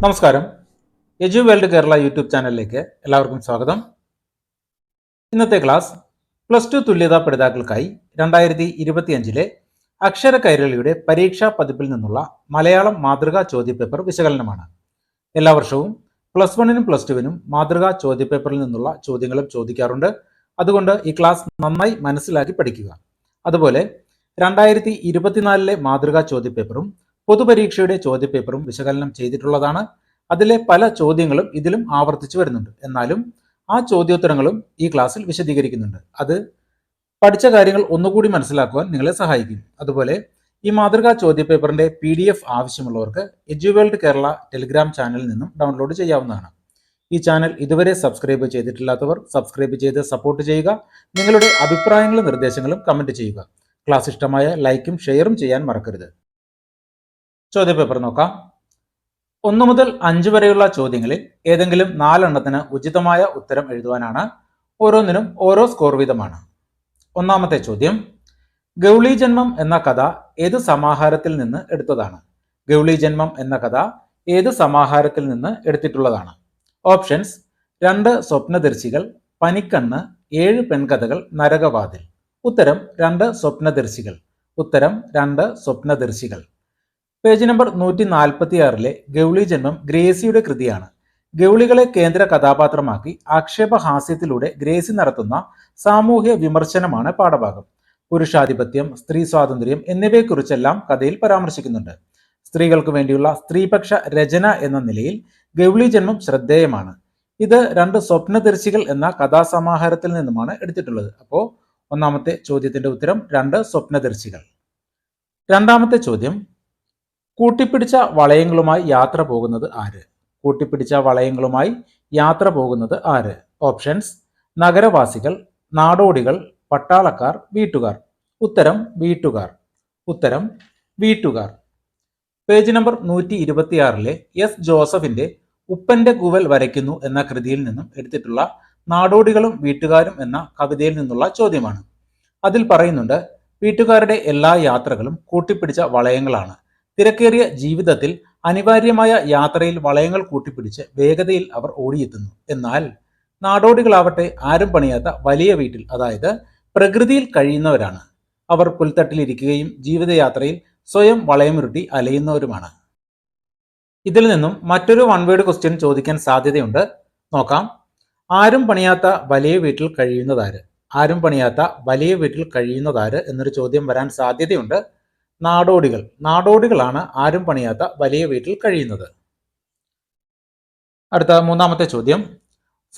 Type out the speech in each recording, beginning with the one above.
നമസ്കാരം. എജു world Kerala YouTube ചാനലിലേക്ക് എല്ലാവർക്കും സ്വാഗതം. ഇന്നത്തെ ക്ലാസ് പ്ലസ് ടു തുല്യതാ പഠിതാക്കൾക്കായി രണ്ടായിരത്തി ഇരുപത്തിയഞ്ചിലെ അക്ഷര കൈരളിയുടെ പരീക്ഷാ പതിപ്പിൽ നിന്നുള്ള മലയാളം മാതൃകാ ചോദ്യപേപ്പർ വിശകലനമാണ്. എല്ലാ വർഷവും പ്ലസ് വണ്ണിനും പ്ലസ് ടുവിനും മാതൃകാ ചോദ്യപേപ്പറിൽ നിന്നുള്ള ചോദ്യങ്ങളും ചോദിക്കാറുണ്ട്. അതുകൊണ്ട് ഈ ക്ലാസ് നന്നായി മനസ്സിലാക്കി പഠിക്കുക. അതുപോലെ രണ്ടായിരത്തി ഇരുപത്തിനാലിലെ മാതൃകാ ചോദ്യപേപ്പറും പൊതുപരീക്ഷയുടെ ചോദ്യപേപ്പറും വിശകലനം ചെയ്തിട്ടുള്ളതാണ്. അതിലെ പല ചോദ്യങ്ങളും ഇതിലും ആവർത്തിച്ചു വരുന്നുണ്ട്. എന്നാലും ആ ചോദ്യോത്തരങ്ങളും ഈ ക്ലാസ്സിൽ വിശദീകരിക്കുന്നുണ്ട്. അത് പഠിച്ച കാര്യങ്ങൾ ഒന്നുകൂടി മനസ്സിലാക്കുവാൻ നിങ്ങളെ സഹായിക്കും. അതുപോലെ ഈ മാതൃകാ ചോദ്യപേപ്പറിന്റെ പി ഡി എഫ് ആവശ്യമുള്ളവർക്ക് എജ്യുവേൾഡ് കേരള ടെലിഗ്രാം ചാനലിൽ നിന്നും ഡൗൺലോഡ് ചെയ്യാവുന്നതാണ്. ഈ ചാനൽ ഇതുവരെ സബ്സ്ക്രൈബ് ചെയ്തിട്ടില്ലാത്തവർ സബ്സ്ക്രൈബ് ചെയ്ത് സപ്പോർട്ട് ചെയ്യുക. നിങ്ങളുടെ അഭിപ്രായങ്ങളും നിർദ്ദേശങ്ങളും കമന്റ് ചെയ്യുക. ക്ലാസ് ഇഷ്ടമായ ലൈക്കും ഷെയറും ചെയ്യാൻ മറക്കരുത്. ചോദ്യപേപ്പർ നോക്കാം. ഒന്നു മുതൽ അഞ്ച് വരെയുള്ള ചോദ്യങ്ങളിൽ ഏതെങ്കിലും നാലെണ്ണത്തിന് ഉചിതമായ ഉത്തരം എഴുതുവാനാണ് ഓരോന്നിനും ഓരോ സ്കോർ വീതമാണ്. ഒന്നാമത്തെ ചോദ്യം ഗൗളി ജന്മം എന്ന കഥ ഏത് സമാഹാരത്തിൽ നിന്ന് എടുത്തതാണ്? ഗൗളി ജന്മം എന്ന കഥ ഏത് സമാഹാരത്തിൽ നിന്ന് എടുത്തിട്ടുള്ളതാണ്? ഓപ്ഷൻസ് രണ്ട് സ്വപ്നദർശികൾ പനിക്കണ്ണ് ഏഴ് പെൺകഥകൾ നരകവാതിൽ. ഉത്തരം രണ്ട് സ്വപ്നദർശികൾ. ഉത്തരം രണ്ട് സ്വപ്നദർശികൾ. പേജ് നമ്പർ നൂറ്റി നാൽപ്പത്തി ആറിലെ ഗൗളി ജന്മം ഗ്രേസിയുടെ കൃതിയാണ്. ഗൗളികളെ കേന്ദ്ര കഥാപാത്രമാക്കി ആക്ഷേപഹാസ്യത്തിലൂടെ ഗ്രേസി നടത്തുന്ന സാമൂഹ്യ വിമർശനമാണ് പാഠഭാഗം. പുരുഷാധിപത്യം സ്ത്രീ സ്വാതന്ത്ര്യം എന്നിവയെക്കുറിച്ചെല്ലാം കഥയിൽ പരാമർശിക്കുന്നുണ്ട്. സ്ത്രീകൾക്ക് വേണ്ടിയുള്ള സ്ത്രീപക്ഷ രചന എന്ന നിലയിൽ ഗൗളി ജന്മം ശ്രദ്ധേയമാണ്. ഇത് രണ്ട് സ്വപ്നദർശികൾ എന്ന കഥാസമാഹാരത്തിൽ നിന്നുമാണ് എടുത്തിട്ടുള്ളത്. അപ്പോൾ ഒന്നാമത്തെ ചോദ്യത്തിന്റെ ഉത്തരം രണ്ട് സ്വപ്നദർശികൾ. രണ്ടാമത്തെ ചോദ്യം കൂട്ടിപ്പിടിച്ച വളയങ്ങളുമായി യാത്ര പോകുന്നത് ആര്? കൂട്ടിപ്പിടിച്ച വളയങ്ങളുമായി യാത്ര പോകുന്നത് ആര്? ഓപ്ഷൻസ് നഗരവാസികൾ നാടോടികൾ പട്ടാളക്കാർ വീട്ടുകാർ. ഉത്തരം വീട്ടുകാർ. ഉത്തരം വീട്ടുകാർ. പേജ് നമ്പർ നൂറ്റി ഇരുപത്തിയാറിലെ എസ് ജോസഫിന്റെ ഉപ്പന്റെ കൂവൽ വരയ്ക്കുന്നു എന്ന കൃതിയിൽ നിന്നും എടുത്തിട്ടുള്ള നാടോടികളും വീട്ടുകാരും എന്ന കവിതയിൽ നിന്നുള്ള ചോദ്യമാണ്. അതിൽ പറയുന്നുണ്ട് വീട്ടുകാരുടെ എല്ലാ യാത്രകളും കൂട്ടിപ്പിടിച്ച വളയങ്ങളാണ്. തിരക്കേറിയ ജീവിതത്തിൽ അനിവാര്യമായ യാത്രയിൽ വളയങ്ങൾ കൂട്ടിപ്പിടിച്ച് വേഗതയിൽ അവർ ഓടിയെത്തുന്നു. എന്നാൽ നാടോടികളാവട്ടെ ആരും പണിയാത്ത വലിയ വീട്ടിൽ അതായത് പ്രകൃതിയിൽ കഴിയുന്നവരാണ്. അവർ പുൽത്തട്ടിലിരിക്കുകയും ജീവിതയാത്രയിൽ സ്വയം വളയമുരുട്ടി അലയുന്നവരുമാണ്. ഇതിൽ നിന്നും മറ്റൊരു വൺ വേർഡ് ക്വസ്റ്റ്യൻ ചോദിക്കാൻ സാധ്യതയുണ്ട്. നോക്കാം. ആരും പണിയാത്ത വലിയ വീട്ടിൽ കഴിയുന്നതാര്? ആരും പണിയാത്ത വലിയ വീട്ടിൽ കഴിയുന്നതാര്? എന്നൊരു ചോദ്യം വരാൻ സാധ്യതയുണ്ട്. നാടോടികൾ. നാടോടികളാണ് ആരും പണിയാത്ത വലിയ വീട്ടിൽ കഴിയുന്നത്. അടുത്ത മൂന്നാമത്തെ ചോദ്യം.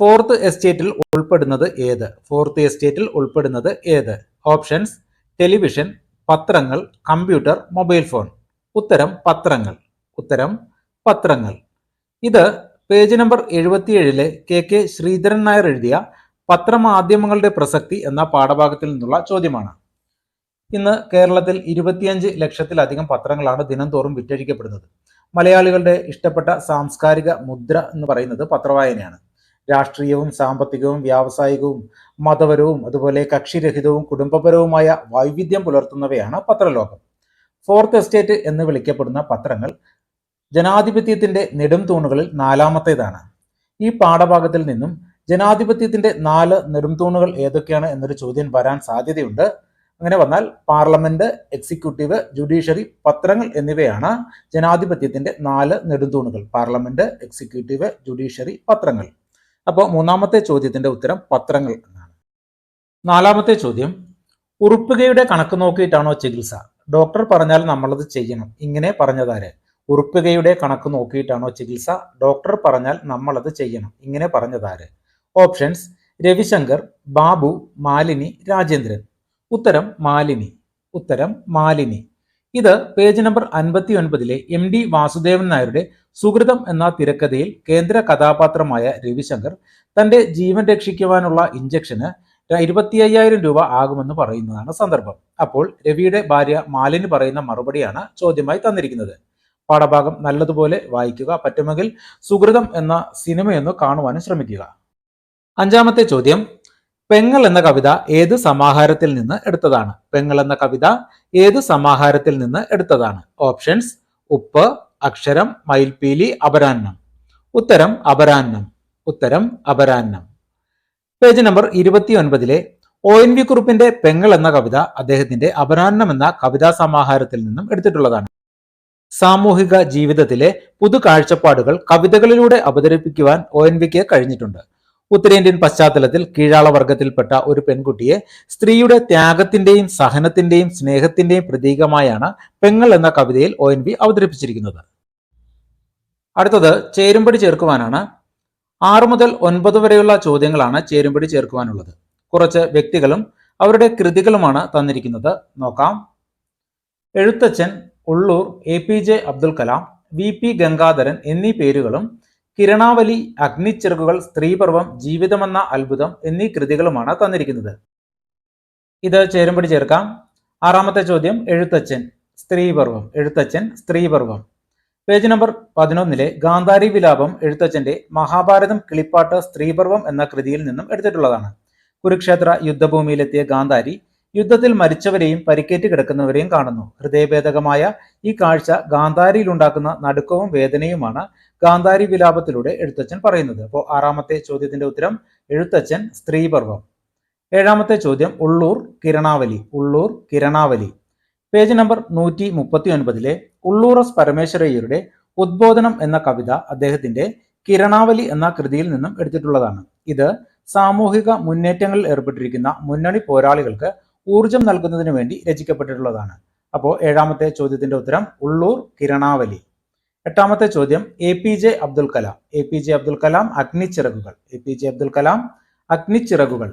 ഫോർത്ത് എസ്റ്റേറ്റിൽ ഉൾപ്പെടുന്നത് ഏത്? ഫോർത്ത് എസ്റ്റേറ്റിൽ ഉൾപ്പെടുന്നത് ഏത്? ഓപ്ഷൻസ് ടെലിവിഷൻ പത്രങ്ങൾ കമ്പ്യൂട്ടർ മൊബൈൽ ഫോൺ ഉത്തരം പത്രങ്ങൾ. ഉത്തരം പത്രങ്ങൾ. ഇത് പേജ് നമ്പർ എഴുപത്തിയേഴിലെ കെ കെ ശ്രീധരൻ നായർ എഴുതിയ പത്രമാധ്യമങ്ങളുടെ പ്രസക്തി എന്ന പാഠഭാഗത്തിൽ നിന്നുള്ള ചോദ്യമാണ്. ഇന്ന് കേരളത്തിൽ ഇരുപത്തിയഞ്ച് ലക്ഷത്തിലധികം പത്രങ്ങളാണ് ദിനംതോറും വിറ്റഴിക്കപ്പെടുന്നത്. മലയാളികളുടെ ഇഷ്ടപ്പെട്ട സാംസ്കാരിക മുദ്ര എന്ന് പറയുന്നത് പത്രവായനയാണ്. രാഷ്ട്രീയവും സാമ്പത്തികവും വ്യാവസായികവും മതപരവും അതുപോലെ കക്ഷിരഹിതവും കുടുംബപരവുമായ വൈവിധ്യം പുലർത്തുന്നവയാണ് പത്രലോകം. ഫോർത്ത് എസ്റ്റേറ്റ് എന്ന് വിളിക്കപ്പെടുന്ന പത്രങ്ങൾ ജനാധിപത്യത്തിന്റെ നെടും തൂണുകളിൽ നാലാമത്തേതാണ്. ഈ പാഠഭാഗത്തിൽ നിന്നും ജനാധിപത്യത്തിന്റെ നാല് നെടുംതൂണുകൾ ഏതൊക്കെയാണ് എന്നൊരു ചോദ്യം വരാൻ സാധ്യതയുണ്ട്. അങ്ങനെ വന്നാൽ പാർലമെന്റ് എക്സിക്യൂട്ടീവ് ജുഡീഷ്യറി പത്രങ്ങൾ എന്നിവയാണ് ജനാധിപത്യത്തിന്റെ നാല് നെടുന്തൂണുകൾ. പാർലമെന്റ് എക്സിക്യൂട്ടീവ് ജുഡീഷ്യറി പത്രങ്ങൾ. അപ്പോൾ മൂന്നാമത്തെ ചോദ്യത്തിന്റെ ഉത്തരം പത്രങ്ങൾ എന്നാണ്. നാലാമത്തെ ചോദ്യം ഉറുപ്പുകയുടെ കണക്ക് നോക്കിയിട്ടാണോ ചികിത്സ? ഡോക്ടർ പറഞ്ഞാൽ നമ്മളത് ചെയ്യണം. ഇങ്ങനെ പറഞ്ഞതാര്? ഉറുപ്പുകയുടെ കണക്ക് നോക്കിയിട്ടാണോ ചികിത്സ? ഡോക്ടർ പറഞ്ഞാൽ നമ്മളത് ചെയ്യണം. ഇങ്ങനെ പറഞ്ഞതാര്? ഓപ്ഷൻസ് രവിശങ്കർ ബാബു മാലിനി രാജേന്ദ്രൻ. ഉത്തരം മാലിനി. ഉത്തരം മാലിനി. ഇത് പേജ് നമ്പർ അൻപത്തി ഒൻപതിലെ എം ഡി വാസുദേവൻ നായരുടെ സുഹൃതം എന്ന തിരക്കഥയിൽ കേന്ദ്ര കഥാപാത്രമായ രവിശങ്കർ തന്റെ ജീവൻ രക്ഷിക്കുവാനുള്ള ഇഞ്ചക്ഷന് ഇരുപത്തി അയ്യായിരം രൂപ ആകുമെന്ന് പറയുന്നതാണ് സന്ദർഭം. അപ്പോൾ രവിയുടെ ഭാര്യ മാലിനി പറയുന്ന മറുപടിയാണ് ചോദ്യമായി തന്നിരിക്കുന്നത്. പാഠഭാഗം നല്ലതുപോലെ വായിക്കുക പറ്റുമെങ്കിൽ സുഹൃതം എന്ന സിനിമയൊന്ന് കാണുവാനും ശ്രമിക്കുക. അഞ്ചാമത്തെ ചോദ്യം പെങ്ങൾ എന്ന കവിത ഏത് സമാഹാരത്തിൽ നിന്ന് എടുത്തതാണ്? പെങ്ങൾ എന്ന കവിത ഏത് സമാഹാരത്തിൽ നിന്ന് എടുത്തതാണ്? ഓപ്ഷൻസ് ഉപ്പ് അക്ഷരം മയിൽപീലി അപരാഹ്നം. ഉത്തരം അപരാഹ്നം. ഉത്തരം അപരാഹ്നം. പേജ് നമ്പർ ഇരുപത്തി ഒൻപതിലെ ഒ എൻ വി കുറുപ്പിന്റെ പെങ്ങൾ എന്ന കവിത അദ്ദേഹത്തിന്റെ അപരാഹ്നം എന്ന കവിതാ സമാഹാരത്തിൽ നിന്നും എടുത്തിട്ടുള്ളതാണ്. സാമൂഹിക ജീവിതത്തിലെ പുതു കാഴ്ചപ്പാടുകൾ കവിതകളിലൂടെ അവതരിപ്പിക്കുവാൻ ഒ എൻ വിക്ക് കഴിഞ്ഞിട്ടുണ്ട്. ഉത്തരേന്ത്യൻ പശ്ചാത്തലത്തിൽ കീഴാള വർഗത്തിൽപ്പെട്ട ഒരു പെൺകുട്ടിയെ സ്ത്രീയുടെ ത്യാഗത്തിന്റെയും സഹനത്തിന്റെയും സ്നേഹത്തിന്റെയും പ്രതീകമായാണ് പെങ്ങൾ എന്ന കവിതയിൽ ഒ എൻ വി അവതരിപ്പിച്ചിരിക്കുന്നത്. അടുത്തത് ചേരുംപടി ചേർക്കുവാനാണ്. ആറു മുതൽ ഒൻപത് വരെയുള്ള ചോദ്യങ്ങളാണ് ചേരുംപടി ചേർക്കുവാനുള്ളത്. കുറച്ച് വ്യക്തികളും അവരുടെ കൃതികളുമാണ് തന്നിരിക്കുന്നത്. നോക്കാം. Ezhuthachan Ulloor A P J Abdul Kalam V P Gangadharan എന്നീ പേരുകളും കിരണാവലി അഗ്നിച്ചിറകുകൾ സ്ത്രീപർവം ജീവിതമെന്ന അത്ഭുതം എന്നീ കൃതികളുമാണ് തന്നിരിക്കുന്നത്. ഇത് ചേരുംപടി ചേർക്കാം. ആറാമത്തെ ചോദ്യം എഴുത്തച്ഛൻ സ്ത്രീപർവം എഴുത്തച്ഛൻ സ്ത്രീപർവം പേജ് നമ്പർ പതിനൊന്നിലെ ഗാന്ധാരി വിലാപം എഴുത്തച്ഛന്റെ മഹാഭാരതം കിളിപ്പാട്ട് സ്ത്രീപർവം എന്ന കൃതിയിൽ നിന്നും എടുത്തിട്ടുള്ളതാണ്. കുരുക്ഷേത്ര യുദ്ധഭൂമിയിലെത്തിയ ഗാന്ധാരി യുദ്ധത്തിൽ മരിച്ചവരെയും പരിക്കേറ്റ് കിടക്കുന്നവരെയും കാണുന്നു. ഹൃദയഭേദകമായ ഈ കാഴ്ച ഗാന്ധാരിയിലുണ്ടാക്കുന്ന നടുക്കവും വേദനയുമാണ് ഗാന്ധാരി വിലാപത്തിലൂടെ എഴുത്തച്ഛൻ പറയുന്നത്. അപ്പോൾ ആറാമത്തെ ചോദ്യത്തിന്റെ ഉത്തരം എഴുത്തച്ഛൻ സ്ത്രീപർവം ഏഴാമത്തെ ചോദ്യം ഉള്ളൂർ കിരണാവലി ഉള്ളൂർ കിരണാവലി. പേജ് നമ്പർ നൂറ്റി മുപ്പത്തി ഒൻപതിലെ ഉള്ളൂർ എസ് പരമേശ്വരയ്യരുടെ ഉദ്ബോധനം എന്ന കവിത അദ്ദേഹത്തിന്റെ കിരണാവലി എന്ന കൃതിയിൽ നിന്നും എടുത്തിട്ടുള്ളതാണ്. ഇത് സാമൂഹിക മുന്നേറ്റങ്ങളിൽ ഏർപ്പെട്ടിരിക്കുന്ന മുന്നണി പോരാളികൾക്ക് ഊർജം നൽകുന്നതിന് വേണ്ടി രചിക്കപ്പെട്ടിട്ടുള്ളതാണ്. അപ്പോൾ ഏഴാമത്തെ ചോദ്യത്തിന്റെ ഉത്തരം ഉള്ളൂർ കിരണാവലി. എട്ടാമത്തെ ചോദ്യം A P J Abdul Kalam. A P J Abdul Kalam Agnichirakukal. A P J Abdul Kalam Agnichirakukal.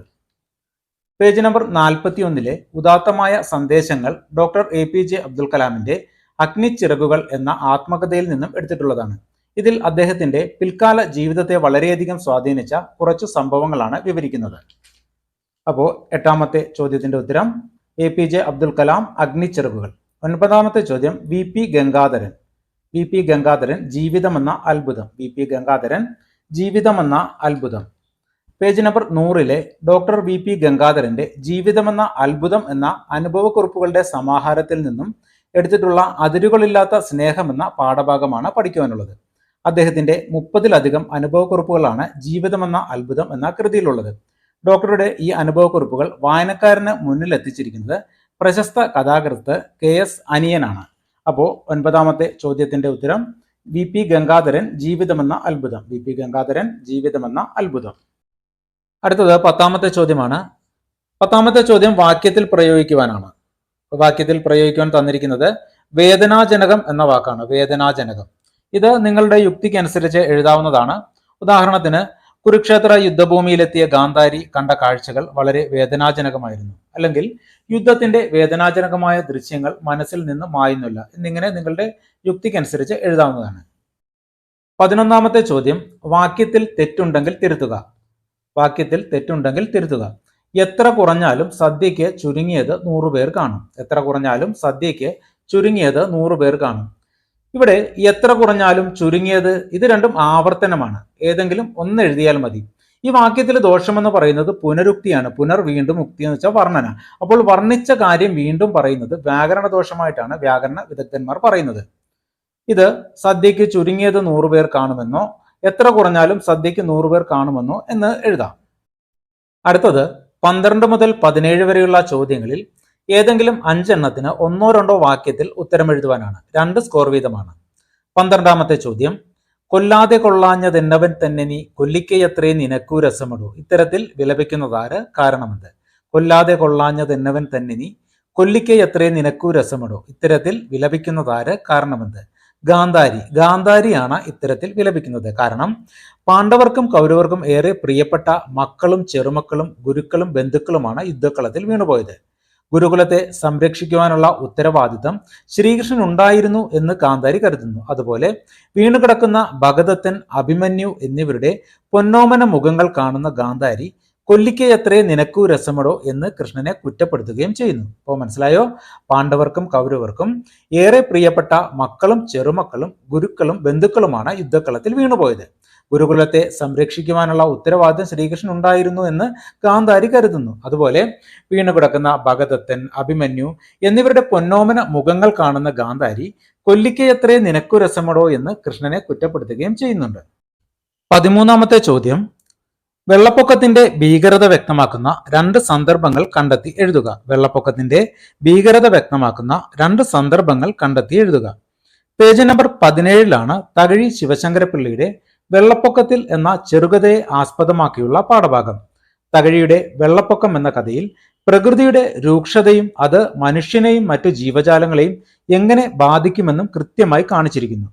Page number നാൽപ്പത്തി ഒന്നിലെ ഉദാത്തമായ സന്ദേശങ്ങൾ doctor A P J Abdul കലാമിന്റെ അഗ്നിച്ചിറകുകൾ എന്ന ആത്മകഥയിൽ നിന്നും എടുത്തിട്ടുള്ളതാണ്. ഇതിൽ അദ്ദേഹത്തിന്റെ പിൽക്കാല ജീവിതത്തെ വളരെയധികം സ്വാധീനിച്ച കുറച്ച് സംഭവങ്ങളാണ് വിവരിക്കുന്നത്. അപ്പോൾ എട്ടാമത്തെ ചോദ്യത്തിന്റെ ഉത്തരം A P J Abdul Kalam Agnichirakukal. ഒൻപതാമത്തെ ചോദ്യം V P Gangadharan. V P Gangadharan ജീവിതമെന്ന അത്ഭുതം. വി പി ഗംഗാധരൻ ജീവിതമെന്ന അത്ഭുതം. പേജ് നമ്പർ നൂറിലെ ഡോക്ടർ വി പി ഗംഗാധരന്റെ ജീവിതമെന്ന അത്ഭുതം എന്ന അനുഭവക്കുറിപ്പുകളുടെ സമാഹാരത്തിൽ നിന്നും എടുത്തിട്ടുള്ള അതിരുകളില്ലാത്ത സ്നേഹമെന്ന പാഠഭാഗമാണ് പഠിക്കുവാനുള്ളത്. അദ്ദേഹത്തിന്റെ മുപ്പതിലധികം അനുഭവക്കുറിപ്പുകളാണ് ജീവിതമെന്ന അത്ഭുതം എന്ന കൃതിയിലുള്ളത്. ഡോക്ടറുടെ ഈ അനുഭവക്കുറിപ്പുകൾ വായനക്കാരന് മുന്നിൽ എത്തിച്ചിരിക്കുന്നത് പ്രശസ്ത കഥാകൃത്ത് കെ എസ് അനിയനാണ്. അപ്പോൾ ഒൻപതാമത്തെ ചോദ്യത്തിന്റെ ഉത്തരം വി പി ഗംഗാധരൻ ജീവിതമെന്ന അത്ഭുതം. വി പി ഗംഗാധരൻ ജീവിതമെന്ന അത്ഭുതം. അടുത്തത് പത്താമത്തെ ചോദ്യമാണ്. പത്താമത്തെ ചോദ്യം വാക്യത്തിൽ പ്രയോഗിക്കുവാനാണ്. വാക്യത്തിൽ പ്രയോഗിക്കുവാൻ തന്നിരിക്കുന്നത് വേദനാജനകം എന്ന വാക്കാണ്. വേദനാജനകം. ഇത് നിങ്ങളുടെ യുക്തിക്കനുസരിച്ച് എഴുതാവുന്നതാണ്. ഉദാഹരണത്തിന് കുരുക്ഷേത്ര യുദ്ധഭൂമിയിലെത്തിയ ഗാന്ധാരി കണ്ട കാഴ്ചകൾ വളരെ വേദനാജനകമായിരുന്നു. അല്ലെങ്കിൽ യുദ്ധത്തിന്റെ വേദനാജനകമായ ദൃശ്യങ്ങൾ മനസ്സിൽ നിന്ന് മായുന്നില്ല എന്നിങ്ങനെ നിങ്ങളുടെ യുക്തിക്കനുസരിച്ച് എഴുതാവുന്നതാണ്. പതിനൊന്നാമത്തെ ചോദ്യം വാക്യത്തിൽ തെറ്റുണ്ടെങ്കിൽ തിരുത്തുക. വാക്യത്തിൽ തെറ്റുണ്ടെങ്കിൽ തിരുത്തുക. എത്ര കുറഞ്ഞാലും സദ്യയ്ക്ക് ചുരുങ്ങിയത് നൂറുപേർ കാണും. എത്ര കുറഞ്ഞാലും സദ്യയ്ക്ക് ചുരുങ്ങിയത് നൂറുപേർ കാണും. ഇവിടെ എത്ര കുറഞ്ഞാലും ചുരുങ്ങിയത് ഇത് രണ്ടും ആവർത്തനമാണ്. ഏതെങ്കിലും ഒന്ന് എഴുതിയാൽ മതി. ഈ വാക്യത്തിൽ ദോഷമെന്ന് പറയുന്നത് പുനരുക്തിയാണ്. പുനർ വീണ്ടും ഉക്തി എന്ന് വെച്ചാൽ വർണന. അപ്പോൾ വർണിച്ച കാര്യം വീണ്ടും പറയുന്നത് വ്യാകരണ ദോഷമായിട്ടാണ് വ്യാകരണ വിദഗ്ധന്മാർ പറയുന്നത്. ഇത് സദ്യയ്ക്ക് ചുരുങ്ങിയത് നൂറുപേർ കാണുമെന്നോ എത്ര കുറഞ്ഞാലും സദ്യയ്ക്ക് നൂറുപേർ കാണുമെന്നോ എന്ന് എഴുതാം. അടുത്തത് പന്ത്രണ്ട് മുതൽ പതിനേഴ് വരെയുള്ള ചോദ്യങ്ങളിൽ ഏതെങ്കിലും അഞ്ചെണ്ണത്തിന് ഒന്നോ രണ്ടോ വാക്യത്തിൽ ഉത്തരം എഴുതുവാനാണ്. രണ്ട് സ്കോർ വീതമാണ്. പന്ത്രണ്ടാമത്തെ ചോദ്യം. കൊല്ലാതെ കൊള്ളാഞ്ഞതെന്നവൻ തന്നെ നീ കൊല്ലിക്കയത്രേ നിനക്കൂ രസമിടൂ. ഇത്തരത്തിൽ വിലപിക്കുന്നതാര് കാരണമെന്ത്? കൊല്ലാതെ കൊള്ളാഞ്ഞതെന്നവൻ തന്നെ നീ കൊല്ലിക്കയത്രേ നിനക്കൂ രസമിടൂ. ഇത്തരത്തിൽ വിലപിക്കുന്നതാര് കാരണമെന്ത്? ഗാന്ധാരി. ഗാന്ധാരിയാണ് ഇത്തരത്തിൽ വിലപിക്കുന്നത്. കാരണം പാണ്ഡവർക്കും കൗരവർക്കും ഏറെ പ്രിയപ്പെട്ട മക്കളും ചെറുമക്കളും ഗുരുക്കളും ബന്ധുക്കളുമാണ് യുദ്ധക്കളത്തിൽ വീണുപോയത്. ഗുരുകുലത്തെ സംരക്ഷിക്കുവാനുള്ള ഉത്തരവാദിത്തം ശ്രീകൃഷ്ണൻ ഉണ്ടായിരുന്നു എന്ന് കാന്താരി കരുതുന്നു. അതുപോലെ വീണുകിടക്കുന്ന ഭഗതത്തൻ അഭിമന്യു എന്നിവരുടെ പൊന്നോമന മുഖങ്ങൾ കാണുന്ന ഗാന്ധാരി കൊല്ലിക്കയത്രേ നിനക്കു രസമടോ എന്ന് കൃഷ്ണനെ കുറ്റപ്പെടുത്തുകയും ചെയ്യുന്നു. അപ്പോൾ മനസ്സിലായോ? പാണ്ഡവർക്കും കൗരവർക്കും ഏറെ പ്രിയപ്പെട്ട മക്കളും ചെറുമക്കളും ഗുരുക്കളും ബന്ധുക്കളുമാണ് യുദ്ധക്കളത്തിൽ വീണുപോയത്. ഗുരുകുലത്തെ സംരക്ഷിക്കുവാനുള്ള ഉത്തരവാദിത്വം ശ്രീകൃഷ്ണൻ ഉണ്ടായിരുന്നു എന്ന് ഗാന്ധാരി കരുതുന്നു. അതുപോലെ വീണുകിടക്കുന്ന ഭഗദത്തൻ അഭിമന്യു എന്നിവരുടെ പൊന്നോമന മുഖങ്ങൾ കാണുന്ന ഗാന്ധാരി കൊല്ലിക്ക് കൊല്ലിക്കയത്രേ നിനക്കു രസമടോ എന്ന് കൃഷ്ണനെ കുറ്റപ്പെടുത്തുകയും ചെയ്യുന്നുണ്ട്. പതിമൂന്നാമത്തെ ചോദ്യം. വെള്ളപ്പൊക്കത്തിന്റെ ഭീകരത വ്യക്തമാക്കുന്ന രണ്ട് സന്ദർഭങ്ങൾ കണ്ടെത്തി എഴുതുക. വെള്ളപ്പൊക്കത്തിന്റെ ഭീകരത വ്യക്തമാക്കുന്ന രണ്ട് സന്ദർഭങ്ങൾ കണ്ടെത്തി എഴുതുക. പേജ് നമ്പർ പതിനേഴിലാണ് തകഴി ശിവശങ്കരപ്പിള്ളിയുടെ വെള്ളപ്പൊക്കത്തിൽ എന്ന ചെറുകഥയെ ആസ്പദമാക്കിയുള്ള പാഠഭാഗം. തകഴിയുടെ വെള്ളപ്പൊക്കം എന്ന കഥയിൽ പ്രകൃതിയുടെ രൂക്ഷതയും അത് മനുഷ്യനെയും മറ്റു ജീവജാലങ്ങളെയും എങ്ങനെ ബാധിക്കുമെന്നും കൃത്യമായി കാണിച്ചിരിക്കുന്നു.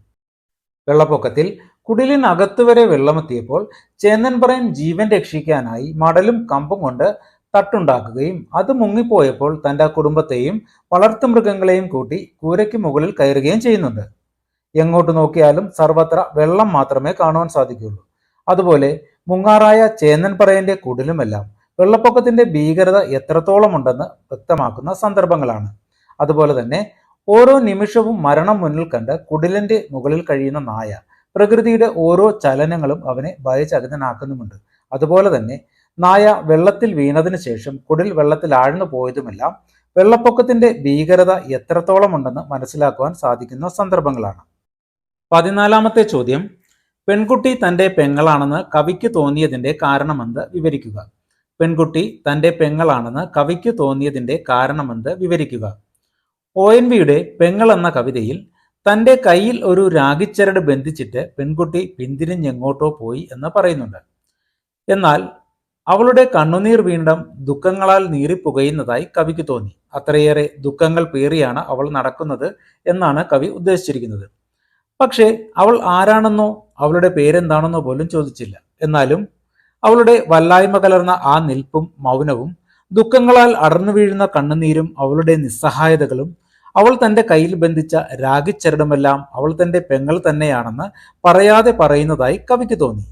വെള്ളപ്പൊക്കത്തിൽ കുടിലിനകത്ത് വരെ വെള്ളമെത്തിയപ്പോൾ ചേന്നൻപറയൻ ജീവൻ രക്ഷിക്കാനായി മടലും കമ്പും കൊണ്ട് തട്ടുണ്ടാക്കുകയും അത് മുങ്ങിപ്പോയപ്പോൾ തന്റെ കുടുംബത്തെയും വളർത്തുമൃഗങ്ങളെയും കൂട്ടി കൂരയ്ക്ക് മുകളിൽ കയറുകയും ചെയ്യുന്നുണ്ട്. എങ്ങോട്ട് നോക്കിയാലും സർവത്ര വെള്ളം മാത്രമേ കാണുവാൻ സാധിക്കുകയുള്ളൂ. അതുപോലെ മുങ്ങാറായ ചേന്നൻപറയന്റെ കുടിലുമെല്ലാം വെള്ളപ്പൊക്കത്തിന്റെ ഭീകരത എത്രത്തോളം ഉണ്ടെന്ന് വ്യക്തമാക്കുന്ന സന്ദർഭങ്ങളാണ്. അതുപോലെ തന്നെ ഓരോ നിമിഷവും മരണം മുന്നിൽ കണ്ട് കുടിലിന്റെ മുകളിൽ കഴിയുന്ന നായ പ്രകൃതിയുടെ ഓരോ ചലനങ്ങളും അവനെ ഭയചകിതനാക്കുന്നുമുണ്ട്. അതുപോലെ തന്നെ നായ വെള്ളത്തിൽ വീണതിന് ശേഷം കുടിൽ വെള്ളത്തിൽ ആഴ്ന്നു പോയതുമെല്ലാം വെള്ളപ്പൊക്കത്തിന്റെ ഭീകരത എത്രത്തോളം ഉണ്ടെന്ന് മനസ്സിലാക്കുവാൻ സാധിക്കുന്ന സന്ദർഭങ്ങളാണ്. പതിനാലാമത്തെ ചോദ്യം പെൺകുട്ടി തന്റെ പെങ്ങളാണെന്ന് കവിക്ക് തോന്നിയതിന്റെ കാരണമെന്ത് വിവരിക്കുക? പെൺകുട്ടി തന്റെ പെങ്ങളാണെന്ന് കവിക്ക് തോന്നിയതിന്റെ കാരണമെന്ത് വിവരിക്കുക? ഒ എൻ വിയുടെ പെങ്ങൾ എന്ന കവിതയിൽ തന്റെ കയ്യിൽ ഒരു രാഗിച്ചരട് ബന്ധിച്ചിട്ട് പെൺകുട്ടി പിന്തിരിഞ്ഞെങ്ങോട്ടോ പോയി എന്ന് പറയുന്നുണ്ട്. എന്നാൽ അവളുടെ കണ്ണുനീർ വീണ്ടും ദുഃഖങ്ങളാൽ നീറിപ്പുകയുന്നതായി കവിക്ക് തോന്നി. അത്രയേറെ ദുഃഖങ്ങൾ പേറിയാണ് അവൾ നടക്കുന്നത് എന്നാണ് കവി ഉദ്ദേശിച്ചിരിക്കുന്നത്. പക്ഷേ അവൾ ആരാണെന്നോ അവളുടെ പേരെന്താണെന്നോ പോലും ചോദിച്ചില്ല. എന്നാലും അവളുടെ വല്ലായ്മ കലർന്ന ആ നിൽപ്പും മൗനവും ദുഃഖങ്ങളാൽ അടർന്നു വീഴുന്ന കണ്ണുനീരും അവളുടെ നിസ്സഹായതകളും അവൾ തന്റെ കയ്യിൽ ബന്ധിച്ച രാഗിച്ചരടുമെല്ലാം അവൾ തന്റെ പെങ്ങൾ തന്നെയാണെന്ന് പറയാതെ പറയുന്നതായി കവിക്ക് തോന്നി.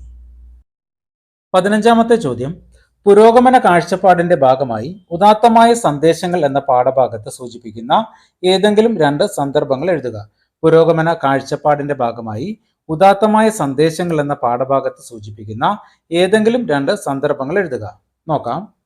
പതിനഞ്ചാമത്തെ ചോദ്യം. പുരോഗമന കാഴ്ചപ്പാടിന്റെ ഭാഗമായി ഉദാത്തമായ സന്ദേശങ്ങൾ എന്ന പാഠഭാഗത്ത് സൂചിപ്പിക്കുന്ന ഏതെങ്കിലും രണ്ട് സന്ദർഭങ്ങൾ എഴുതുക. പുരോഗമന കാഴ്ചപ്പാടിന്റെ ഭാഗമായി ഉദാത്തമായ സന്ദേശങ്ങൾ എന്ന പാഠഭാഗത്ത് സൂചിപ്പിക്കുന്ന ഏതെങ്കിലും രണ്ട് സന്ദർഭങ്ങൾ എഴുതുക. നോക്കാം.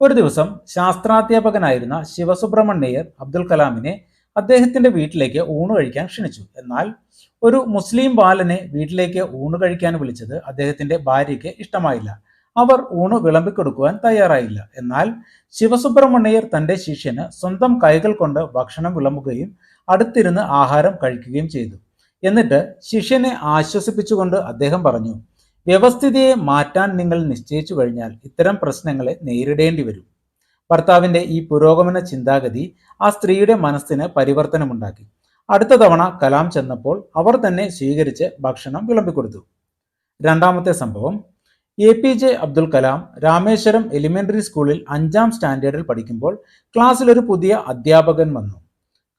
ഒരു ദിവസം ശാസ്ത്രാധ്യാപകനായിരുന്ന ശിവസുബ്രഹ്മണ്യർ അബ്ദുൽ കലാമിനെ അദ്ദേഹത്തിന്റെ വീട്ടിലേക്ക് ഊണ് കഴിക്കാൻ ക്ഷണിച്ചു. എന്നാൽ ഒരു മുസ്ലിം ബാലനെ വീട്ടിലേക്ക് ഊണ് കഴിക്കാൻ വിളിച്ചത് അദ്ദേഹത്തിന്റെ ഭാര്യയ്ക്ക് ഇഷ്ടമായില്ല. അവർ ഊണ് വിളമ്പിക്കൊടുക്കുവാൻ തയ്യാറായില്ല. എന്നാൽ ശിവസുബ്രഹ്മണ്യർ തന്റെ ശിഷ്യന് സ്വന്തം കൈകൾ കൊണ്ട് ഭക്ഷണം വിളമ്പുകയും അടുത്തിരുന്ന് ആഹാരം കഴിക്കുകയും ചെയ്തു. എന്നിട്ട് ശിഷ്യനെ ആശ്വസിപ്പിച്ചുകൊണ്ട് അദ്ദേഹം പറഞ്ഞു വ്യവസ്ഥിതിയെ മാറ്റാൻ നിങ്ങൾ നിശ്ചയിച്ചു കഴിഞ്ഞാൽ ഇത്തരം പ്രശ്നങ്ങളെ നേരിടേണ്ടി വരും. ഭർത്താവിന്റെ ഈ പുരോഗമന ചിന്താഗതി ആ സ്ത്രീയുടെ മനസ്സിന് പരിവർത്തനമുണ്ടാക്കി. അടുത്ത തവണ കലാം ചെന്നപ്പോൾ അവർ തന്നെ സ്വീകരിച്ച് ഭക്ഷണം വിളമ്പിക്കൊടുത്തു. രണ്ടാമത്തെ സംഭവം A P J Abdul Kalam Rameswaram elementary സ്കൂളിൽ അഞ്ചാം സ്റ്റാൻഡേർഡിൽ പഠിക്കുമ്പോൾ ക്ലാസ്സിൽ ഒരു പുതിയ അധ്യാപകൻ വന്നു.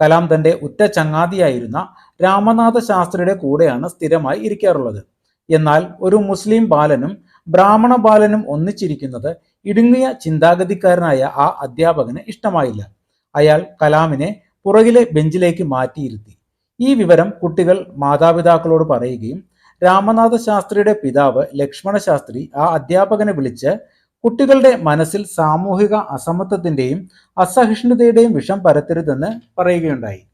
കലാം തന്റെ ഉറ്റ ചങ്ങാതിയായിരുന്ന രാമനാഥ ശാസ്ത്രിയുടെ കൂടെയാണ് സ്ഥിരമായി ഇരിക്കാറുള്ളത്. എന്നാൽ ഒരു മുസ്ലിം ബാലനും ബ്രാഹ്മണ ബാലനും ഒന്നിച്ചിരിക്കുന്നത് ഇടുങ്ങിയ ചിന്താഗതിക്കാരനായ ആ അധ്യാപകന് ഇഷ്ടമായില്ല. അയാൾ കലാമിനെ പുറകിലെ ബെഞ്ചിലേക്ക് മാറ്റിയിരുത്തി. ഈ വിവരം കുട്ടികൾ മാതാപിതാക്കളോട് പറയുകയും രാമനാഥ ശാസ്ത്രിയുടെ പിതാവ് ലക്ഷ്മണ ശാസ്ത്രി ആ അധ്യാപകനെ വിളിച്ച് കുട്ടികളുടെ മനസ്സിൽ സാമൂഹിക അസമത്വത്തിന്റെയും അസഹിഷ്ണുതയുടെയും വിഷം പരത്തരുതെന്ന് പറയുകയുണ്ടായി.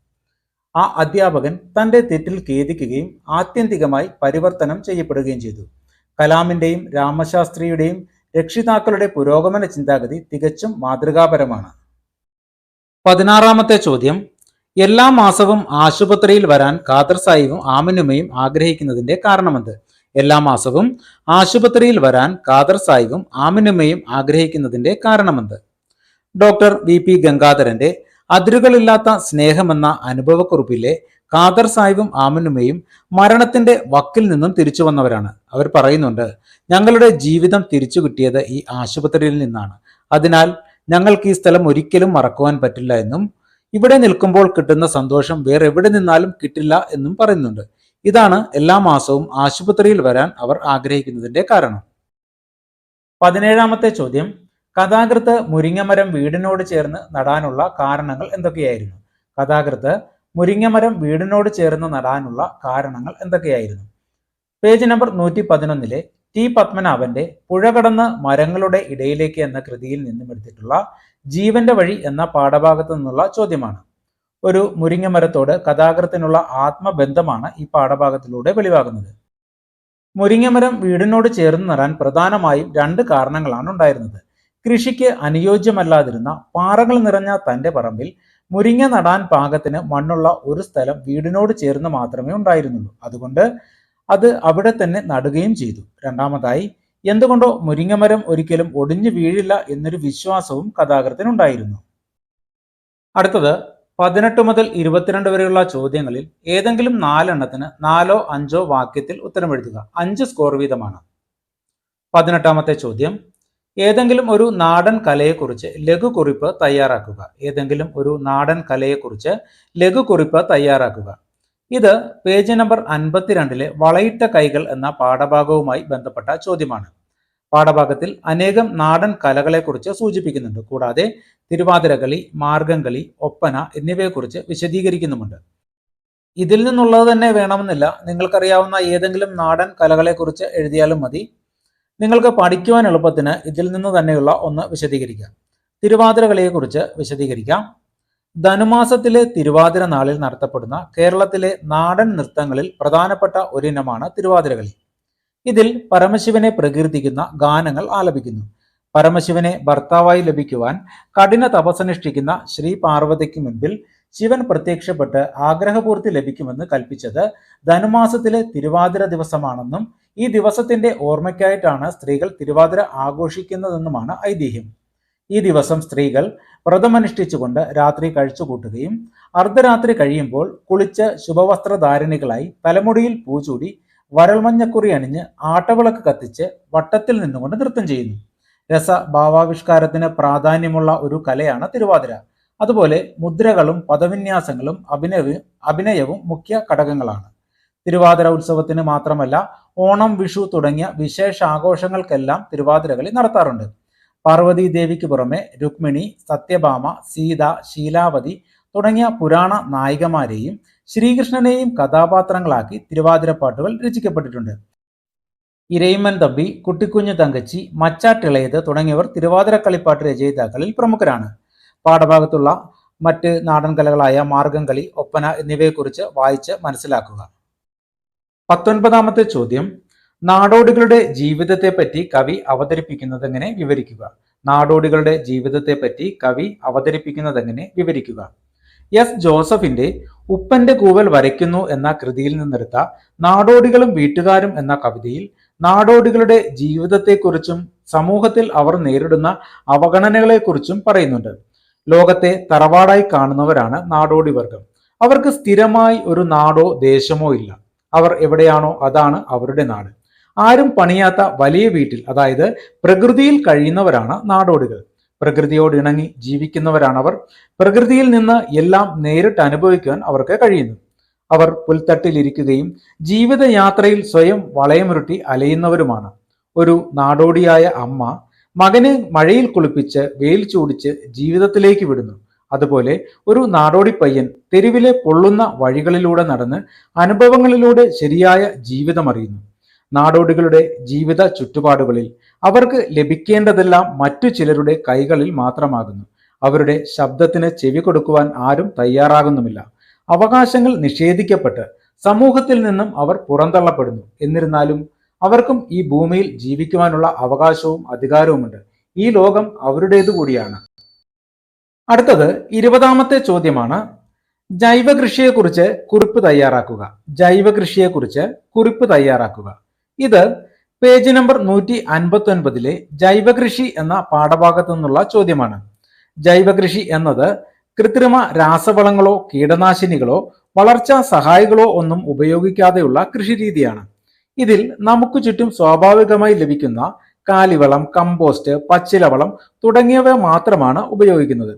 ആ അധ്യാപകൻ തന്റെ തെറ്റിൽ ഖേദിക്കുകയും ആത്യന്തികമായി പരിവർത്തനം ചെയ്യപ്പെടുകയും ചെയ്തു. കലാമിന്റെയും രാമശാസ്ത്രിയുടെയും രക്ഷിതാക്കളുടെ പുരോഗമന ചിന്താഗതി തികച്ചും മാതൃകാപരമാണ്. പതിനാറാമത്തെ ചോദ്യം. എല്ലാ മാസവും ആശുപത്രിയിൽ വരാൻ ഖാദർ സാഹിബും ആമിനുമയും ആഗ്രഹിക്കുന്നതിന്റെ കാരണമെന്ത്? എല്ലാ മാസവും ആശുപത്രിയിൽ വരാൻ ഖാദർ സാഹിബും ആമിനുമയും ആഗ്രഹിക്കുന്നതിന്റെ കാരണമെന്ത്? ഡോക്ടർ വി പി ഗംഗാധരന്റെ അതിരുകളില്ലാത്ത സ്നേഹമെന്ന അനുഭവക്കുറിപ്പിലെ കാദർ സാഹിബും ആമനുമയും മരണത്തിന്റെ വക്കിൽ നിന്നും തിരിച്ചു വന്നവരാണ്. അവർ പറയുന്നുണ്ട് ഞങ്ങളുടെ ജീവിതം തിരിച്ചു കിട്ടിയത് ഈ ആശുപത്രിയിൽ നിന്നാണ്. അതിനാൽ ഞങ്ങൾക്ക് ഈ സ്ഥലം ഒരിക്കലും മറക്കുവാൻ പറ്റില്ല എന്നും ഇവിടെ നിൽക്കുമ്പോൾ കിട്ടുന്ന സന്തോഷം വേറെ എവിടെ നിന്നാലും കിട്ടില്ല എന്നും പറയുന്നുണ്ട്. ഇതാണ് എല്ലാ മാസവും ആശുപത്രിയിൽ വരാൻ അവർ ആഗ്രഹിക്കുന്നതിന്റെ കാരണം. പതിനേഴാമത്തെ ചോദ്യം കഥാകൃത്ത് മുരിങ്ങമരം വീടിനോട് ചേർന്ന് നടാനുള്ള കാരണങ്ങൾ എന്തൊക്കെയായിരുന്നു? കഥാകൃത്ത് മുരിങ്ങമരം വീടിനോട് ചേർന്ന് നടാനുള്ള കാരണങ്ങൾ എന്തൊക്കെയായിരുന്നു? പേജ് നമ്പർ നൂറ്റി പതിനൊന്നിലെ ടി പത്മനാഭന്റെ പുഴ കടന്ന് മരങ്ങളുടെ ഇടയിലേക്ക് എന്ന കൃതിയിൽ നിന്നും എടുത്തിട്ടുള്ള ജീവന്റെ വഴി എന്ന പാഠഭാഗത്തു നിന്നുള്ള ചോദ്യമാണ്. ഒരു മുരിങ്ങ മരത്തോട് കഥാകൃത്തിനുള്ള ആത്മബന്ധമാണ് ഈ പാഠഭാഗത്തിലൂടെ വെളിവാകുന്നത്. മുരിങ്ങമരം വീടിനോട് ചേർന്ന് നടാൻ പ്രധാനമായും രണ്ട് കാരണങ്ങളാണ് ഉണ്ടായിരുന്നത്. കൃഷിക്ക് അനുയോജ്യമല്ലാതിരുന്ന പാറകൾ നിറഞ്ഞ തന്റെ പറമ്പിൽ മുരിങ്ങ നടാൻ പാകത്തിന് മണ്ണുള്ള ഒരു സ്ഥലം വീടിനോട് ചേർന്ന് മാത്രമേ ഉണ്ടായിരുന്നുള്ളൂ. അതുകൊണ്ട് അത് അവിടെ തന്നെ നടുകയും ചെയ്തു. രണ്ടാമതായി എന്തുകൊണ്ടോ മുരിങ്ങമരം ഒരിക്കലും ഒടിഞ്ഞു വീഴില്ല എന്നൊരു വിശ്വാസവും കഥാകൃത്തിനുണ്ടായിരുന്നു അടുത്തത് പതിനെട്ട് മുതൽ ഇരുപത്തിരണ്ട് വരെയുള്ള ചോദ്യങ്ങളിൽ ഏതെങ്കിലും നാലെണ്ണത്തിന് നാലോ അഞ്ചോ വാക്യത്തിൽ ഉത്തരം എഴുതുക അഞ്ച് സ്കോർ വീതമാണ്. പതിനെട്ടാമത്തെ ചോദ്യം ഏതെങ്കിലും ഒരു നാടൻ കലയെക്കുറിച്ച് ലഘുകുറിപ്പ് തയ്യാറാക്കുക. ഏതെങ്കിലും ഒരു നാടൻ കലയെക്കുറിച്ച് ലഘുകുറിപ്പ് തയ്യാറാക്കുക. ഇത് പേജ് നമ്പർ അൻപത്തിരണ്ടിലെ വളയിട്ട കൈകൾ എന്ന പാഠഭാഗവുമായി ബന്ധപ്പെട്ട ചോദ്യമാണ്. പാഠഭാഗത്തിൽ അനേകം നാടൻ കലകളെക്കുറിച്ച് സൂചിപ്പിക്കുന്നുണ്ട്. കൂടാതെ തിരുവാതിരകളി മാർഗംകളി ഒപ്പന എന്നിവയെക്കുറിച്ച് വിശദീകരിക്കുന്നുമുണ്ട്. ഇതിൽ നിന്നുള്ളത് തന്നെ വേണമെന്നില്ല. നിങ്ങൾക്കറിയാവുന്ന ഏതെങ്കിലും നാടൻ കലകളെക്കുറിച്ച് എഴുതിയാലും മതി. നിങ്ങൾക്ക് പഠിക്കുവാൻ എളുപ്പത്തിന് ഇതിൽ നിന്ന് തന്നെയുള്ള ഒന്ന് വിശദീകരിക്കാം. തിരുവാതിര കളിയെക്കുറിച്ച് വിശദീകരിക്കാം. ധനുമാസത്തിലെ തിരുവാതിര നാളിൽ നടത്തപ്പെടുന്ന കേരളത്തിലെ നാടൻ നൃത്തങ്ങളിൽ പ്രധാനപ്പെട്ട ഒരിനമാണ് തിരുവാതിരകളി. ഇതിൽ പരമശിവനെ പ്രകീർത്തിക്കുന്ന ഗാനങ്ങൾ ആലപിക്കുന്നു. പരമശിവനെ ഭർത്താവായി ലഭിക്കുവാൻ കഠിന തപസ്സനുഷ്ഠിക്കുന്ന ശ്രീ പാർവതിക്ക് മുൻപിൽ ശിവൻ പ്രത്യക്ഷപ്പെട്ട് ആഗ്രഹപൂർത്തി ലഭിക്കുമെന്ന് കൽപ്പിച്ചത് ധനുമാസത്തിലെ തിരുവാതിര ദിവസമാണെന്നും ഈ ദിവസത്തിന്റെ ഓർമ്മയ്ക്കായിട്ടാണ് സ്ത്രീകൾ തിരുവാതിര ആഘോഷിക്കുന്നതെന്നുമാണ് ഐതിഹ്യം. ഈ ദിവസം സ്ത്രീകൾ വ്രതമനുഷ്ഠിച്ചുകൊണ്ട് രാത്രി കഴിച്ചുകൂട്ടുകയും അർദ്ധരാത്രി കഴിയുമ്പോൾ കുളിച്ച് ശുഭവസ്ത്രധാരിണികളായി തലമുടിയിൽ പൂചൂടി വരൾമഞ്ഞക്കുറി അണിഞ്ഞ് ആട്ടവിളക്ക് കത്തിച്ച് വട്ടത്തിൽ നിന്നുകൊണ്ട് നൃത്തം ചെയ്യുന്നു. രസ ഭാവാവിഷ്കാരത്തിന് പ്രാധാന്യമുള്ള ഒരു കലയാണ് തിരുവാതിര. അതുപോലെ മുദ്രകളും പദവിന്യാസങ്ങളും അഭിനയ അഭിനയവും മുഖ്യ ഘടകങ്ങളാണ്. തിരുവാതിര ഉത്സവത്തിന് മാത്രമല്ല ഓണം വിഷു തുടങ്ങിയ വിശേഷ ആഘോഷങ്ങൾക്കെല്ലാം തിരുവാതിരകളി നടത്താറുണ്ട്. പാർവതി ദേവിക്ക് പുറമെ രുക്മിണി സത്യഭാമ സീത ശീലാവതി തുടങ്ങിയ പുരാണ നായികമാരെയും ശ്രീകൃഷ്ണനെയും കഥാപാത്രങ്ങളാക്കി തിരുവാതിരപ്പാട്ടുകൾ രചിക്കപ്പെട്ടിട്ടുണ്ട്. ഇരയിമ്മൻ തമ്പി കുട്ടിക്കുഞ്ഞു തങ്കച്ചി മച്ചാട്ടിളയത് തുടങ്ങിയവർ തിരുവാതിര കളിപ്പാട്ട് രചയിതാക്കളിൽ പ്രമുഖരാണ്. പാഠഭാഗത്തുള്ള മറ്റ് നാടൻ കലകളായ മാർഗംകളി ഒപ്പന എന്നിവയെക്കുറിച്ച് വായിച്ച് മനസ്സിലാക്കുക. പത്തൊൻപതാമത്തെ ചോദ്യം. നാടോടികളുടെ ജീവിതത്തെപ്പറ്റി കവി അവതരിപ്പിക്കുന്നതെങ്ങനെ വിവരിക്കുക? നാടോടികളുടെ ജീവിതത്തെപ്പറ്റി കവി അവതരിപ്പിക്കുന്നതെങ്ങനെ വിവരിക്കുക? എസ്. ജോസഫിന്റെ ഉപ്പന്റെ കൂവൽ വരയ്ക്കുന്നു എന്ന കൃതിയിൽ നിന്നെടുത്ത നാടോടികളും വീട്ടുകാരും എന്ന കവിതയിൽ നാടോടികളുടെ ജീവിതത്തെക്കുറിച്ചും സമൂഹത്തിൽ അവർ നേരിടുന്ന അവഗണനകളെക്കുറിച്ചും പറയുന്നുണ്ട്. ലോകത്തെ തറവാടായി കാണുന്നവരാണ് നാടോടി വർഗം അവർക്ക് സ്ഥിരമായി ഒരു നാടോ ദേശമോ ഇല്ല. അവർ എവിടെയാണോ അതാണ് അവരുടെ നാട്. ആരും പണിയാത്ത വലിയ വീട്ടിൽ അതായത് പ്രകൃതിയിൽ കഴിയുന്നവരാണ് നാടോടികൾ. പ്രകൃതിയോട് ഇണങ്ങി ജീവിക്കുന്നവരാണവർ. പ്രകൃതിയിൽ നിന്ന് എല്ലാം നേരിട്ട് അനുഭവിക്കാൻ അവർക്ക് കഴിയുന്നു. അവർ പുൽത്തട്ടിലിരിക്കുകയും ജീവിതയാത്രയിൽ സ്വയം വളയമുരുട്ടി അലയുന്നവരുമാണ്. ഒരു നാടോടിയായ അമ്മ മകനെ മഴയിൽ കുളിപ്പിച്ച് വെയിൽ ചൂടിച്ച് ജീവിതത്തിലേക്ക് വിടുന്നു. അതുപോലെ ഒരു നാടോടി പയ്യൻ തെരുവിലെ പൊള്ളുന്ന വഴികളിലൂടെ നടന്ന് അനുഭവങ്ങളിലൂടെ ശരിയായ ജീവിതം അറിയുന്നു. നാടോടികളുടെ ജീവിത ചുറ്റുപാടുകളിൽ അവർക്ക് ലഭിക്കേണ്ടതെല്ലാം മറ്റു ചിലരുടെ കൈകളിൽ മാത്രമാകുന്നു. അവരുടെ ശബ്ദത്തിന് ചെവി കൊടുക്കുവാൻ ആരും തയ്യാറാകുന്നുമില്ല. അവകാശങ്ങൾ നിഷേധിക്കപ്പെട്ട് സമൂഹത്തിൽ നിന്നും അവർ പുറന്തള്ളപ്പെടുന്നു. എന്നിരുന്നാലും അവർക്കും ഈ ഭൂമിയിൽ ജീവിക്കുവാനുള്ള അവകാശവും അധികാരവുമുണ്ട്. ഈ ലോകം അവരുടേതു കൂടിയാണ്. അടുത്തത് ഇരുപതാമത്തെ ചോദ്യമാണ്. ജൈവ കൃഷിയെക്കുറിച്ച് കുറിപ്പ് തയ്യാറാക്കുക. ജൈവ കൃഷിയെക്കുറിച്ച് കുറിപ്പ് തയ്യാറാക്കുക. ഇത് പേജ് നമ്പർ നൂറ്റി അൻപത്തി ഒൻപതിലെ ജൈവകൃഷി എന്ന പാഠഭാഗത്തു നിന്നുള്ള ചോദ്യമാണ്. ജൈവകൃഷി എന്നത് കൃത്രിമ രാസവളങ്ങളോ കീടനാശിനികളോ വളർച്ചാ സഹായികളോ ഒന്നും ഉപയോഗിക്കാതെയുള്ള കൃഷിരീതിയാണ്. ഇതിൽ നമുക്ക് ചുറ്റും സ്വാഭാവികമായി ലഭിക്കുന്ന കാലിവളം കമ്പോസ്റ്റ് പച്ചിലവളം തുടങ്ങിയവ മാത്രമാണ് ഉപയോഗിക്കുന്നത്.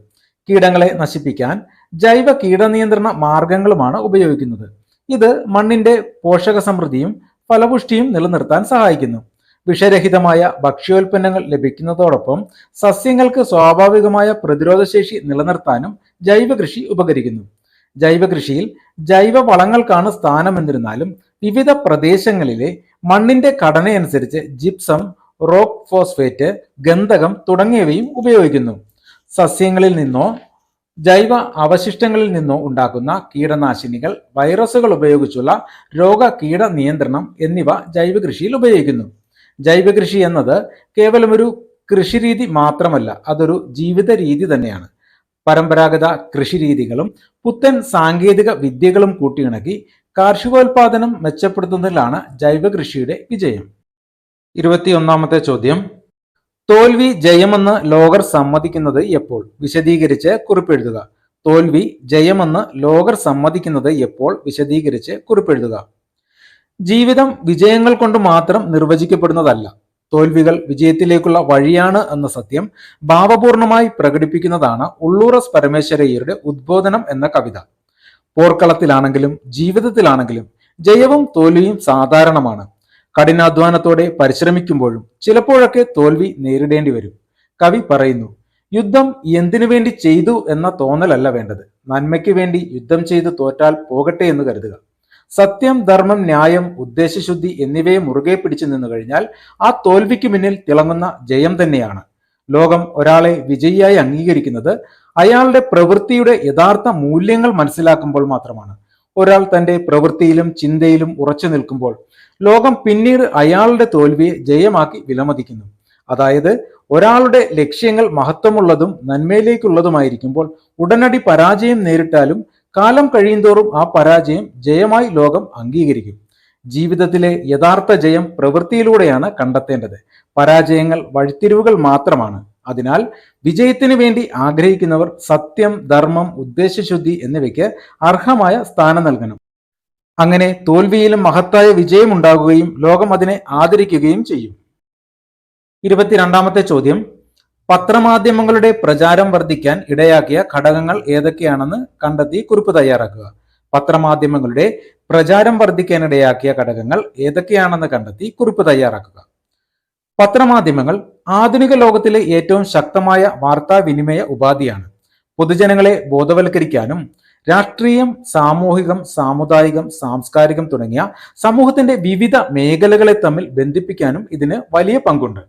കീടങ്ങളെ നശിപ്പിക്കാൻ ജൈവ കീടനിയന്ത്രണ മാർഗങ്ങളുമാണ് ഉപയോഗിക്കുന്നത്. ഇത് മണ്ണിന്റെ പോഷക സമൃദ്ധിയും ഫലപുഷ്ടിയും നിലനിർത്താൻ സഹായിക്കുന്നു. വിഷരഹിതമായ ഭക്ഷ്യോൽപ്പന്നങ്ങൾ ലഭിക്കുന്നതോടൊപ്പം സസ്യങ്ങൾക്ക് സ്വാഭാവികമായ പ്രതിരോധശേഷി നിലനിർത്താനും ജൈവകൃഷി ഉപകരിക്കുന്നു. ജൈവകൃഷിയിൽ ജൈവ വളങ്ങൾക്കാണ് സ്ഥാനം എന്നിരുന്നാലും വിവിധ പ്രദേശങ്ങളിലെ മണ്ണിന്റെ ഘടനയനുസരിച്ച് ജിപ്സം റോക്ക് ഫോസ്ഫേറ്റ് ഗന്ധകം തുടങ്ങിയവയും ഉപയോഗിക്കുന്നു. സസ്യങ്ങളിൽ നിന്നോ ജൈവ അവശിഷ്ടങ്ങളിൽ നിന്നോ ഉണ്ടാക്കുന്ന കീടനാശിനികൾ വൈറസുകൾ ഉപയോഗിച്ചുള്ള രോഗ കീട നിയന്ത്രണം എന്നിവ ജൈവകൃഷിയിൽ ഉപയോഗിക്കുന്നു. ജൈവകൃഷി എന്നത് കേവലം ഒരു കൃഷിരീതി മാത്രമല്ല അതൊരു ജീവിത രീതി തന്നെയാണ്. പരമ്പരാഗത കൃഷിരീതികളും പുത്തൻ സാങ്കേതിക വിദ്യകളും കൂട്ടിയിണക്കി കാർഷികോൽപാദനം മെച്ചപ്പെടുത്തുന്നതിലാണ് ജൈവ കൃഷിയുടെ വിജയം. ഇരുപത്തിയൊന്നാമത്തെ ചോദ്യം. തോൽവി ജയമെന്ന് ലോകർ സമ്മതിക്കുന്നത് എപ്പോൾ? വിശദീകരിച്ച് കുറിപ്പെഴുതുക. തോൽവി ജയമെന്ന് ലോകർ സമ്മതിക്കുന്നത് എപ്പോൾ? വിശദീകരിച്ച് കുറിപ്പെഴുതുക. ജീവിതം വിജയങ്ങൾ കൊണ്ട് മാത്രം നിർവചിക്കപ്പെടുന്നതല്ല. തോൽവികൾ വിജയത്തിലേക്കുള്ള വഴിയാണ് എന്ന സത്യം ഭാവപൂർണമായി പ്രകടിപ്പിക്കുന്നതാണ് ഉള്ളൂറസ് പരമേശ്വരയ്യരുടെ ഉദ്ബോധനം എന്ന കവിത. പോർക്കളത്തിലാണെങ്കിലും ജീവിതത്തിലാണെങ്കിലും ജയവും തോൽവിയും സാധാരണമാണ്. കഠിനാധ്വാനത്തോടെ പരിശ്രമിക്കുമ്പോഴും ചിലപ്പോഴൊക്കെ തോൽവി നേരിടേണ്ടി വരും. കവി പറയുന്നു യുദ്ധം എന്തിനു വേണ്ടി ചെയ്തു എന്ന തോന്നലല്ല വേണ്ടത്. നന്മയ്ക്ക് വേണ്ടി യുദ്ധം ചെയ്ത് തോറ്റാൽ പോകട്ടെ എന്ന് കരുതുക. സത്യം ധർമ്മം ന്യായം ഉദ്ദേശശുദ്ധി എന്നിവയെ മുറുകെ പിടിച്ചു നിന്നു കഴിഞ്ഞാൽ ആ തോൽവിക്ക് മുന്നിൽ തിളങ്ങുന്ന ജയം തന്നെയാണ്. ലോകം ഒരാളെ വിജയിയായി അംഗീകരിക്കുന്നത് അയാളുടെ പ്രവൃത്തിയുടെ യഥാർത്ഥ മൂല്യങ്ങൾ മനസ്സിലാക്കുമ്പോൾ മാത്രമാണ്. ഒരാൾ തന്റെ പ്രവൃത്തിയിലും ചിന്തയിലും ഉറച്ചു നിൽക്കുമ്പോൾ ലോകം പിന്നീട് അയാളുടെ തോൽവിയെ ജയമാക്കി വിലമതിക്കുന്നു. അതായത് ഒരാളുടെ ലക്ഷ്യങ്ങൾ മഹത്വമുള്ളതും നന്മയിലേക്കുള്ളതുമായിരിക്കുമ്പോൾ ഉടനടി പരാജയം നേരിട്ടാലും കാലം കഴിയുന്തോറും ആ പരാജയം ജയമായി ലോകം അംഗീകരിക്കും. ജീവിതത്തിലെ യഥാർത്ഥ ജയം പ്രവൃത്തിയിലൂടെയാണ് കണ്ടെത്തേണ്ടത്. പരാജയങ്ങൾ വഴിത്തിരിവുകൾ മാത്രമാണ്. അതിനാൽ വിജയത്തിന് വേണ്ടി ആഗ്രഹിക്കുന്നവർ സത്യം ധർമ്മം ഉദ്ദേശശുദ്ധി എന്നിവയ്ക്ക് അർഹമായ സ്ഥാനം നൽകണം. അങ്ങനെ തോൽവിയിലും മഹത്തായ വിജയം ഉണ്ടാകുകയും ലോകം അതിനെ ആദരിക്കുകയും ചെയ്യും. ഇരുപത്തിരണ്ടാമത്തെ ചോദ്യം. പത്രമാധ്യമങ്ങളുടെ പ്രചാരം വർദ്ധിക്കാൻ ഇടയാക്കിയ ഘടകങ്ങൾ ഏതൊക്കെയാണെന്ന് കണ്ടെത്തി കുറിപ്പ് തയ്യാറാക്കുക. പത്രമാധ്യമങ്ങളുടെ പ്രചാരം വർദ്ധിക്കാൻ ഇടയാക്കിയ ഘടകങ്ങൾ ഏതൊക്കെയാണെന്ന് കണ്ടെത്തി കുറിപ്പ് തയ്യാറാക്കുക. പത്രമാധ്യമങ്ങൾ ആധുനിക ലോകത്തിലെ ഏറ്റവും ശക്തമായ വാർത്താവിനിമയ ഉപാധിയാണ്. പൊതുജനങ്ങളെ ബോധവൽക്കരിക്കാനും രാഷ്ട്രീയം സാമൂഹികം സാമുദായികം സാംസ്കാരികം തുടങ്ങിയ സമൂഹത്തിന്റെ വിവിധ മേഖലകളെ തമ്മിൽ ബന്ധിപ്പിക്കാനും ഇതിന് വലിയ പങ്കുണ്ട്.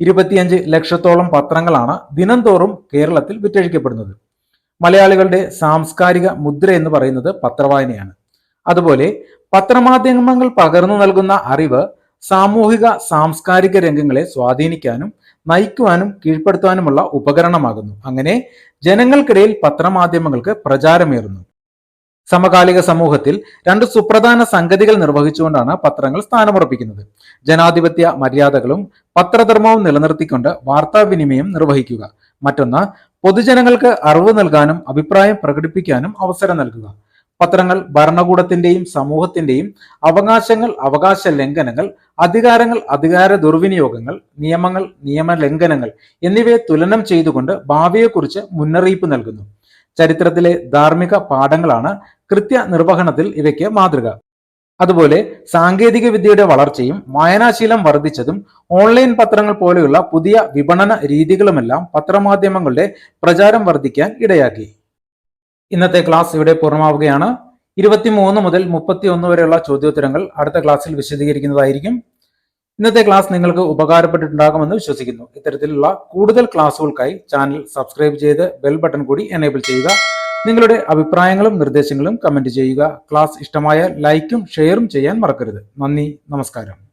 ഇരുപത്തിയഞ്ച് ലക്ഷത്തോളം പത്രങ്ങളാണ് ദിനംതോറും കേരളത്തിൽ വിറ്റഴിക്കപ്പെടുന്നത്. മലയാളികളുടെ സാംസ്കാരിക മുദ്ര എന്ന് പറയുന്നത് പത്രവായനയാണ്. അതുപോലെ പത്രമാധ്യമങ്ങൾ പകർന്നു നൽകുന്ന അറിവ് സാമൂഹിക സാംസ്കാരിക രംഗങ്ങളെ സ്വാധീനിക്കാനും നയിക്കുവാനും കീഴ്പ്പെടുത്താനുമുള്ള ഉപകരണമാകുന്നു. അങ്ങനെ ജനങ്ങൾക്കിടയിൽ പത്രമാധ്യമങ്ങൾക്ക് പ്രചാരമേറുന്നു. സമകാലിക സമൂഹത്തിൽ രണ്ട് സുപ്രധാന സംഗതികൾ നിർവഹിച്ചുകൊണ്ടാണ് പത്രങ്ങൾ സ്ഥാനമുറപ്പിക്കുന്നത്. ജനാധിപത്യ മര്യാദകളും പത്രധർമ്മവും നിലനിർത്തിക്കൊണ്ട് വാർത്താവിനിമയം നിർവഹിക്കുക. മറ്റൊന്ന് പൊതുജനങ്ങൾക്ക് അറിവ് നൽകാനും അഭിപ്രായം പ്രകടിപ്പിക്കാനും അവസരം നൽകുക. പത്രങ്ങൾ ഭരണകൂടത്തിന്റെയും സമൂഹത്തിന്റെയും അവകാശങ്ങൾ അവകാശ ലംഘനങ്ങൾ അധികാരങ്ങൾ അധികാര ദുർവിനിയോഗങ്ങൾ നിയമങ്ങൾ നിയമ ലംഘനങ്ങൾ എന്നിവയെ തുലനം ചെയ്തുകൊണ്ട് ഭാവിയെക്കുറിച്ച് മുന്നറിയിപ്പ് നൽകുന്നു. ചരിത്രത്തിലെ ധാർമ്മിക പാഠങ്ങളാണ് കൃത്യ നിർവഹണത്തിൽ ഇവയ്ക്ക് മാതൃക. അതുപോലെ സാങ്കേതിക വിദ്യയുടെ വളർച്ചയും വായനാശീലം വർദ്ധിച്ചതും ഓൺലൈൻ പത്രങ്ങൾ പോലെയുള്ള പുതിയ വിപണന രീതികളുമെല്ലാം പത്രമാധ്യമങ്ങളുടെ പ്രചാരം വർദ്ധിക്കാൻ ഇടയാക്കി. ഇന്നത്തെ ക്ലാസ് ഇവിടെ പൂർണമാവുകയാണ്. ഇരുപത്തിമൂന്ന് മുതൽ മുപ്പത്തി ഒന്ന് വരെയുള്ള ചോദ്യോത്തരങ്ങൾ അടുത്ത ക്ലാസ്സിൽ വിശദീകരിക്കുന്നതായിരിക്കും. ഇന്നത്തെ ക്ലാസ് നിങ്ങൾക്ക് ഉപകാരപ്പെട്ടിട്ടുണ്ടാകുമെന്ന് വിശ്വസിക്കുന്നു. ഇത്തരത്തിലുള്ള കൂടുതൽ ക്ലാസ്സുകൾക്കായി ചാനൽ സബ്സ്ക്രൈബ് ചെയ്ത് ബെൽ ബട്ടൺ കൂടി എനേബിൾ ചെയ്യുക. നിങ്ങളുടെ അഭിപ്രായങ്ങളും നിർദ്ദേശങ്ങളും കമന്റ് ചെയ്യുക. ക്ലാസ് ഇഷ്ടമായ ലൈക്കും ഷെയറും ചെയ്യാൻ മറക്കരുത്. നന്ദി നമസ്കാരം.